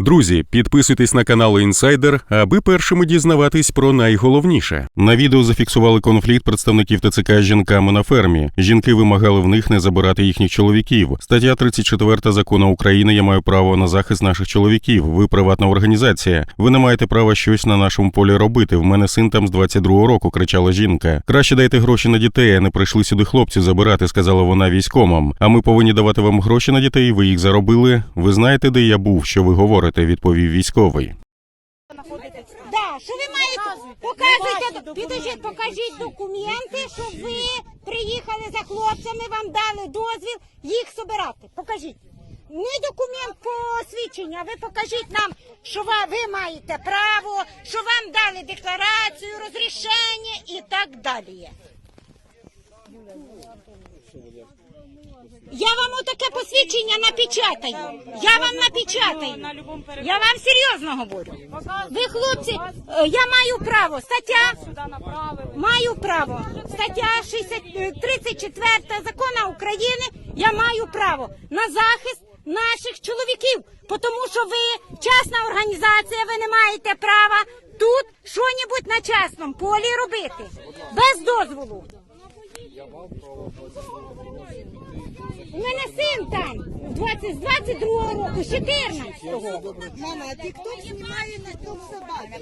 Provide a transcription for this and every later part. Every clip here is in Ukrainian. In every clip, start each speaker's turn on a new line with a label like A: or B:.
A: Друзі, підписуйтесь на канал Інсайдер, аби першими дізнаватись про найголовніше. На відео зафіксували конфлікт представників ТЦК з жінками на фермі. Жінки вимагали в них не забирати їхніх чоловіків. Стаття 34 закону України Я маю право на захист наших чоловіків. Ви приватна організація. Ви не маєте права щось на нашому полі робити. В мене син там з 22-го року, кричала жінка. Краще дайте гроші на дітей, а не прийшли сюди хлопці забирати, сказала вона військомам. А ми повинні давати вам гроші на дітей. Ви їх заробили. Ви знаєте, де я був, що ви говорите, відповів військовий.
B: Да, що ви маєте? Показуйте, підождіть, покажіть документи, що ви приїхали за хлопцями, вам дали дозвіл їх собирати. Покажіть. Не документ посвідчення, ви покажіть нам, що ви маєте право, що вам дали декларацію, розрішення і так далі. Я вам отаке посвідчення напечатаю. Я вам напечатаю. Я вам серйозно говорю. Ви, хлопці, е, я маю право. Стаття маю право. Стаття 60, е, 34 закону України. Я маю право на захист наших чоловіків, тому що ви частна організація, ви не маєте права тут що-небудь на частному полі робити без дозволу. У мене син там 20, з 22 року, з 14-го.
C: Мама, а ти хто знімає на собаки.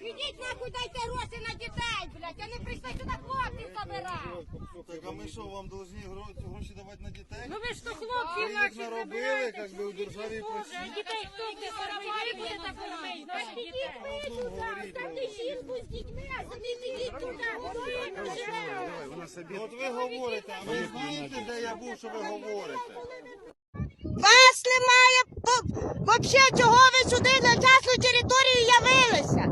B: Ідіть нахуй, дайте гроші на дітей, блядь, а не прийшли сюди хлопців забирати.
D: Так, а ми що, вам должны гроші, давати на дітей?
B: Ну ви ж то хлопці
D: їх наробили, як би у державі працюють.
B: Дітей хто не заробляє, буде так робити наших дітей. Ставте жінку з дітьми, а самі підіть туди.
D: От ви говорите, а ви знаєте, де я був, що ви говорите?
C: Вас немає взагалі, чого ви сюди на частну територію явилися?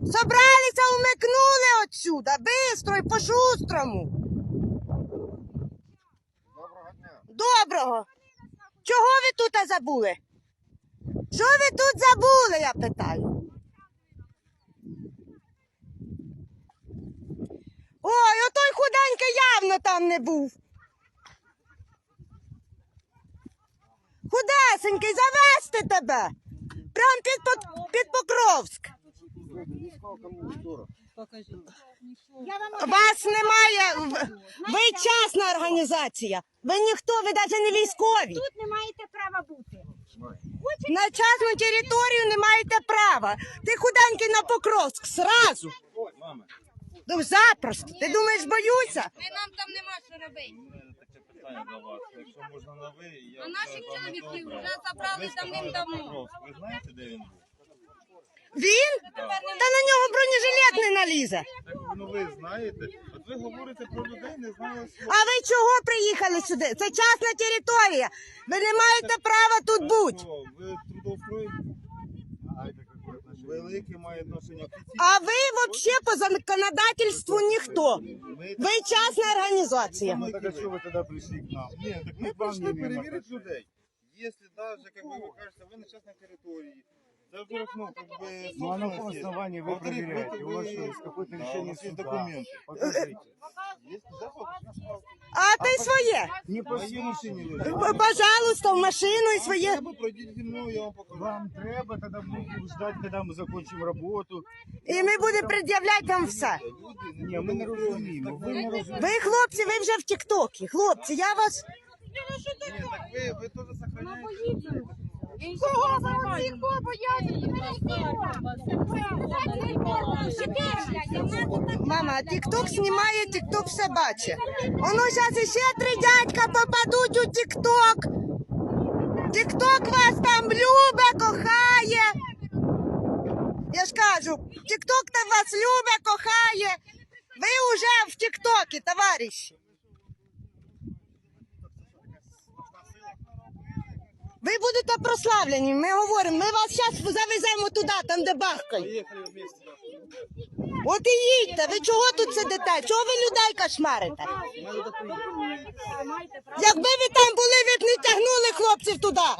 C: Собралися, умикнули отсюда, бистро і по-шустрому.
D: Доброго
C: Чого ви тут забули? Що ви тут забули, я питаю? Ой, отой худенький явно там не був. Худесенький, завести тебе. Прям під, під Покровськ. Вас немає. Ви частна організація. Ви ніхто, ви навіть не військові.
B: тут не маєте права бути.
C: На частну територію не маєте права. Ти худенький на Покровськ, сразу. Ну, запросто. Ти думаєш, боюся?
B: Нам там нема що робити.
D: До вас. Якщо можна на ви, я...
B: А наших чоловіків вже забрали давним-давно.
D: Ви знаєте, де він був?
C: Він? Та на нього бронежилет не налізе.
D: Так, ну ви знаєте. От ви говорите про людей, не знаю слов.
C: А ви чого приїхали сюди? Це частна територія. Ви не маєте права тут бути.
D: Що, Ви трудоустроєні? Велике має відношення офіційне.
C: А ви взагалі по законодательству ніхто.
D: Ми
C: Ви частна організація.
D: Ну, так а что вы тогда пришли к нам? Нет, так мы пришли проверить людей. Если даже, как бы вы кажется, вы на частной территории, да, во-первых, ну, как бы...
E: Ну, а на каком
D: собственность есть.
E: основании вы
D: Во-вторых,
E: проверяете?
D: вы-
E: У вас что, есть какое-то
D: Да,
E: решение
D: у нас есть
E: суда?
D: документы.
E: Покажите.
D: Есть, да, вот,
C: А ти своє.
E: Не
D: в моей машине лежит.
C: Б- Пожалуйста, в машину і своє.
D: Вы пройдите за мной, я вам покажу.
E: Вам треба, тогда будем ждать, когда мы закончим работу.
C: І ми будемо пред'являти вам все.
D: Люди,
E: Не, мы не разумеем. Вы не разумеете.
C: Ви, хлопці, ви вже в Тіктокі. Хлопці, я вас.
D: Нет, так вы, вы тоже сохраняете.
B: Кого ви всіх бояться?
C: Мама, а Тікток знімає, Тікток все бачить. Воно зараз ще три дядька попадуть у Тікток. Тікток вас там любить, кохає. Я ж кажу, Тікток там вас любить, кохає. Ви вже в Тіктокі, товариші. Ви будете прославлені. Ми говоримо, ми вас зараз завеземо туди, там де бахкають. От і їдьте, ви чого тут сидите? Чого ви людей кошмарите? Якби ви там були, ви б не тягнули хлопців туди.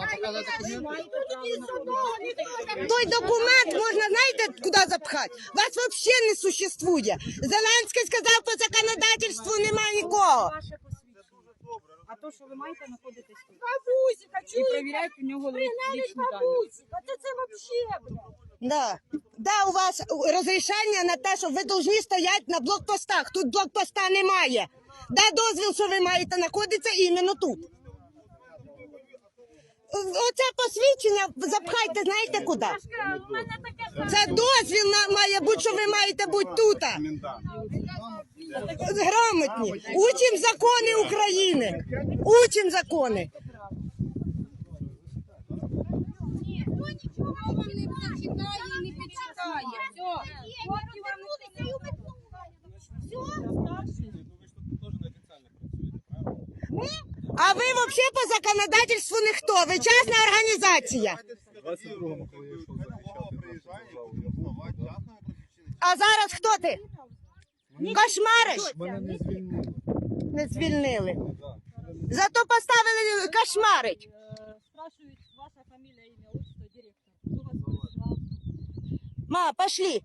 C: Той документ можна, знаєте, куди запхати? Вас взагалі не существує. Зеленський сказав, по законодательству немає нікого.
F: А то, що ви маєте знаходитись тут. І перевіряють у нього ли- лічні дані.
C: Да. Да, у вас розрішення на те, що ви повинні стояти на блокпостах. Тут блокпоста немає. Де дозвіл, що ви маєте знаходитися іменно тут? Оце посвідчення запхайте, знаєте куди? Це дозвіл має бути, що ви маєте бути тут. Грамотні. Учим закони України. Учим закони. А ви взагалі по законодательству ніхто. Ви частна організація. А зараз хто ти? Кошмариш? Не звільнили. Зато поставили кошмарить.
F: Спрашують ваша фамілія, ім'я, отчество, директор. Хто вас прислав?
C: Ма, пошли.